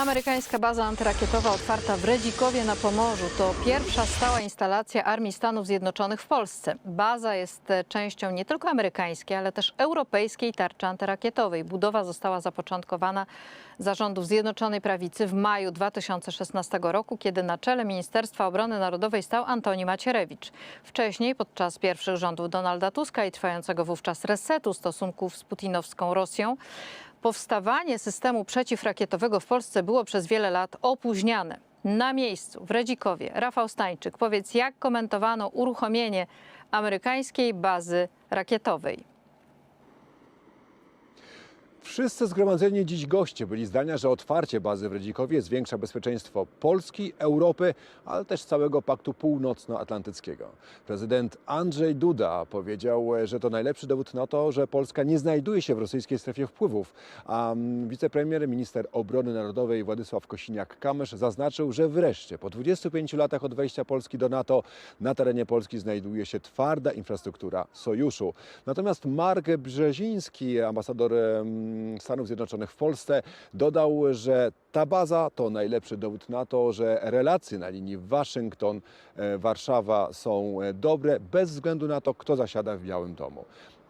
Amerykańska baza antyrakietowa otwarta w Redzikowie na Pomorzu to pierwsza stała instalacja Armii Stanów Zjednoczonych w Polsce. Baza jest e, częścią nie tylko amerykańskiej, ale też europejskiej tarczy antyrakietowej. Budowa została zapoczątkowana za rządów Zjednoczonej Prawicy w maju 2016 roku, kiedy na czele Ministerstwa Obrony Narodowej stał Antoni Macierewicz. Wcześniej, podczas pierwszych rządów Donalda Tuska i trwającego wówczas resetu stosunków z putinowską Rosją, Powstawanie systemu przeciwrakietowego w Polsce było przez wiele lat opóźniane. Na miejscu w Redzikowie Rafał Stańczyk, powiedz jak komentowano uruchomienie amerykańskiej bazy rakietowej. Wszyscy zgromadzeni dziś goście byli zdania, że otwarcie bazy w Redzikowie zwiększa bezpieczeństwo Polski, Europy, ale też całego Paktu Północnoatlantyckiego. Prezydent Andrzej Duda powiedział, że to najlepszy dowód na to, że Polska nie znajduje się w rosyjskiej strefie wpływów. A mm, wicepremier, minister obrony narodowej Władysław Kosiniak-Kamysz zaznaczył, że wreszcie po 25 latach od wejścia Polski do NATO na terenie Polski znajduje się twarda infrastruktura sojuszu. Natomiast Mark Brzeziński, ambasador em, Stanów Zjednoczonych w Polsce, dodał, że ta baza to najlepszy dowód na to, że relacje na linii Waszyngton-Warszawa są e, dobre, bez względu na to, kto zasiada w Białym Domu.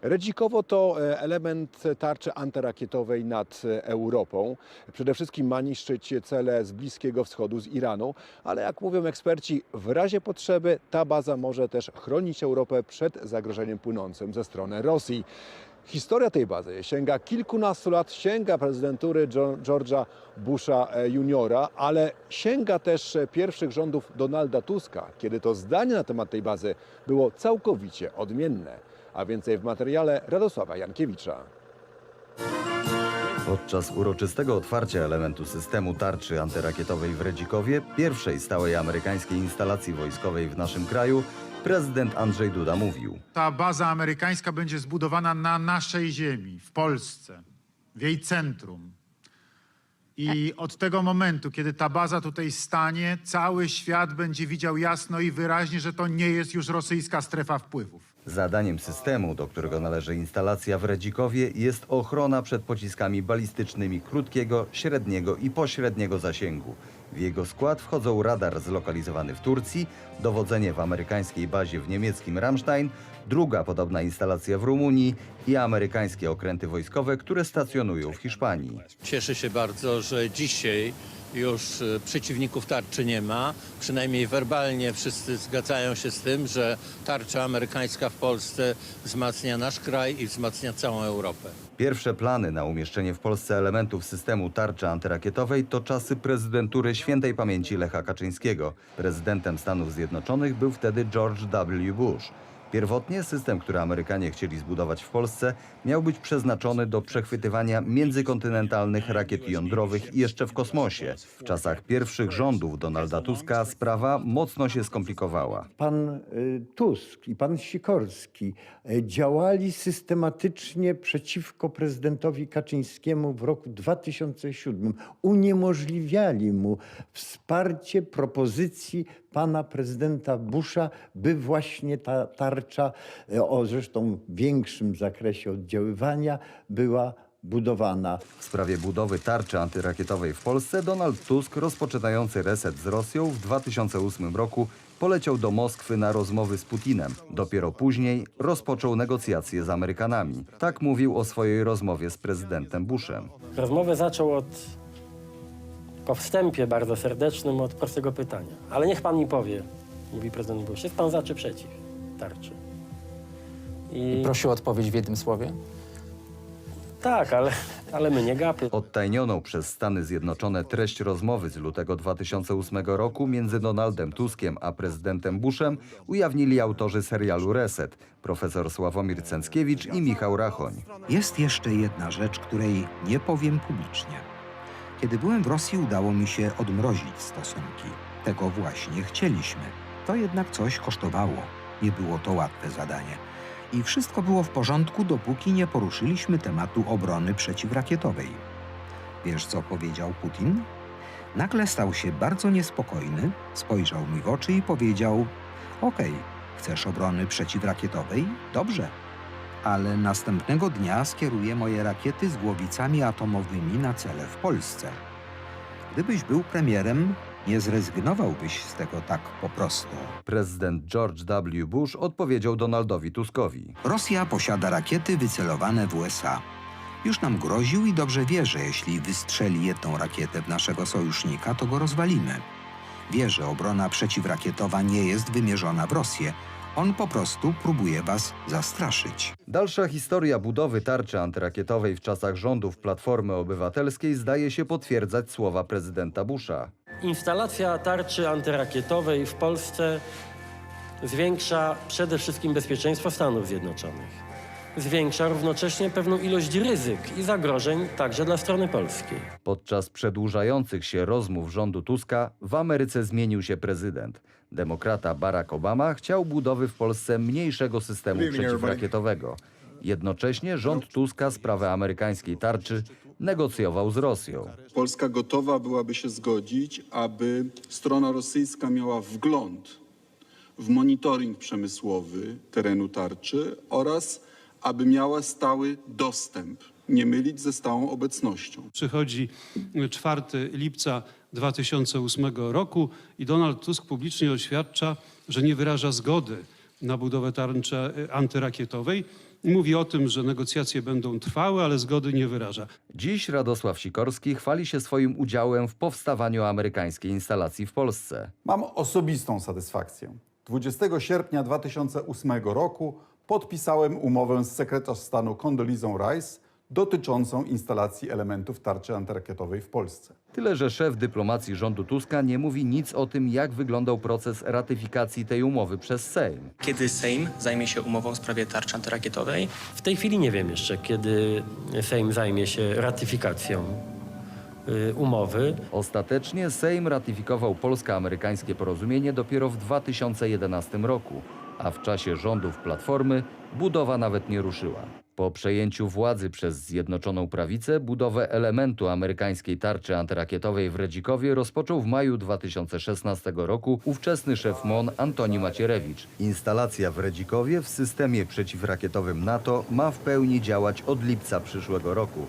Redzikowo to e, element tarczy antyrakietowej nad e, Europą. Przede wszystkim ma niszczyć cele z Bliskiego Wschodu, z Iranu, ale jak mówią eksperci, w razie potrzeby ta baza może też chronić Europę przed zagrożeniem płynącym ze strony Rosji. Historia tej bazy sięga kilkunastu lat, sięga prezydentury George'a Busha e, juniora, ale sięga też e, pierwszych rządów Donalda Tuska, kiedy to zdanie na temat tej bazy było całkowicie odmienne. A więcej w materiale Radosława Jankiewicza. Podczas uroczystego otwarcia elementu systemu tarczy antyrakietowej w Redzikowie, pierwszej stałej amerykańskiej instalacji wojskowej w naszym kraju, prezydent Andrzej Duda mówił. Ta baza amerykańska będzie zbudowana na naszej ziemi, w Polsce, w jej centrum. I od tego momentu, kiedy ta baza tutaj stanie, cały świat będzie widział jasno i wyraźnie, że to nie jest już rosyjska strefa wpływów. Zadaniem systemu, do którego należy instalacja w Redzikowie, jest ochrona przed pociskami balistycznymi krótkiego, średniego i pośredniego zasięgu. W jego skład wchodzą radar zlokalizowany w Turcji, dowodzenie w amerykańskiej bazie w niemieckim Ramstein, druga podobna instalacja w Rumunii i amerykańskie okręty wojskowe, które stacjonują w Hiszpanii. Cieszę się bardzo, że dzisiaj już e, przeciwników tarczy nie ma. Przynajmniej werbalnie wszyscy zgadzają się z tym, że tarcza amerykańska w Polsce wzmacnia nasz kraj i wzmacnia całą Europę. Pierwsze plany na umieszczenie w Polsce elementów systemu tarczy antyrakietowej to czasy prezydentury świętej pamięci Lecha Kaczyńskiego. Prezydentem Stanów Zjednoczonych był wtedy George W. Bush. Pierwotnie system, który Amerykanie chcieli zbudować w Polsce, miał być przeznaczony do przechwytywania międzykontynentalnych rakiet jądrowych jeszcze w kosmosie. W czasach pierwszych rządów Donalda Tuska sprawa mocno się skomplikowała. pan y, Tusk i pan Sikorski y, działali systematycznie przeciwko prezydentowi Kaczyńskiemu w roku 2007. Uniemożliwiali mu wsparcie propozycji pana prezydenta Busha, by właśnie ta tarcza y, o zresztą większym zakresie oddziaływania była budowana. W sprawie budowy tarczy antyrakietowej w Polsce Donald Tusk, rozpoczynający reset z Rosją w 2008 roku, poleciał do Moskwy na rozmowy z Putinem. Dopiero później rozpoczął negocjacje z Amerykanami. Tak mówił o swojej rozmowie z prezydentem Bushem. Rozmowę zaczął od, po wstępie bardzo serdecznym, od prostego pytania. Ale niech pan mi powie, mówi prezydent Bush, jest pan za czy przeciw tarczy? I, Prosił o odpowiedź w jednym słowie. tak, ale, ale my nie gapy. Odtajnioną przez Stany Zjednoczone treść rozmowy z lutego 2008 roku między Donaldem Tuskiem a prezydentem Bushem ujawnili autorzy serialu Reset, profesor Sławomir Cęckiewicz i Michał Rachoń. Jest jeszcze jedna rzecz, której nie powiem publicznie. Kiedy byłem w Rosji, udało mi się odmrozić stosunki. Tego właśnie chcieliśmy. To jednak coś kosztowało. Nie było to łatwe zadanie. I wszystko było w porządku, dopóki nie poruszyliśmy tematu obrony przeciwrakietowej. Wiesz, co powiedział Putin? Nagle stał się bardzo niespokojny, spojrzał mi w oczy i powiedział: Okej, chcesz obrony przeciwrakietowej? Dobrze, ale następnego dnia skieruję moje rakiety z głowicami atomowymi na cele w Polsce. Gdybyś był premierem, nie zrezygnowałbyś z tego tak po prostu. Prezydent George W. Bush odpowiedział Donaldowi Tuskowi. Rosja posiada rakiety wycelowane w USA. Już nam groził i dobrze wie, że jeśli wystrzeli jedną rakietę w naszego sojusznika, to go rozwalimy. Wie, że obrona przeciwrakietowa nie jest wymierzona w Rosję. On po prostu próbuje was zastraszyć. Dalsza historia budowy tarczy antyrakietowej w czasach rządów Platformy Obywatelskiej zdaje się potwierdzać słowa prezydenta Busha. Instalacja tarczy antyrakietowej w Polsce zwiększa przede wszystkim bezpieczeństwo Stanów Zjednoczonych. Zwiększa równocześnie pewną ilość ryzyk i zagrożeń także dla strony polskiej. Podczas przedłużających się rozmów rządu Tuska w Ameryce zmienił się prezydent. Demokrata Barack Obama chciał budowy w Polsce mniejszego systemu przeciwrakietowego. Jednocześnie rząd Tuska sprawę amerykańskiej tarczy negocjował z Rosją. Polska gotowa byłaby się zgodzić, aby strona rosyjska miała wgląd w monitoring przemysłowy terenu tarczy oraz aby miała stały dostęp, nie mylić ze stałą obecnością. Przychodzi 4 lipca 2008 roku i Donald Tusk publicznie oświadcza, że nie wyraża zgody na budowę tarczy antyrakietowej. Mówi o tym, że negocjacje będą trwały, ale zgody nie wyraża. Dziś Radosław Sikorski chwali się swoim udziałem w powstawaniu amerykańskiej instalacji w Polsce. Mam osobistą satysfakcję. 20 sierpnia 2008 roku podpisałem umowę z sekretarz stanu Condoleezą Rice dotyczącą instalacji elementów tarczy antyrakietowej w Polsce. Tyle, że szef dyplomacji rządu Tuska nie mówi nic o tym, jak wyglądał proces ratyfikacji tej umowy przez Sejm. Kiedy Sejm zajmie się umową w sprawie tarczy antyrakietowej? W tej chwili nie wiem jeszcze, kiedy Sejm zajmie się ratyfikacją y, umowy. Ostatecznie Sejm ratyfikował polsko-amerykańskie porozumienie dopiero w 2011 roku, a w czasie rządów Platformy budowa nawet nie ruszyła. Po przejęciu władzy przez Zjednoczoną Prawicę budowę elementu amerykańskiej tarczy antyrakietowej w Redzikowie rozpoczął w maju 2016 roku ówczesny szef MON Antoni Macierewicz. Instalacja w Redzikowie w systemie przeciwrakietowym NATO ma w pełni działać od lipca przyszłego roku.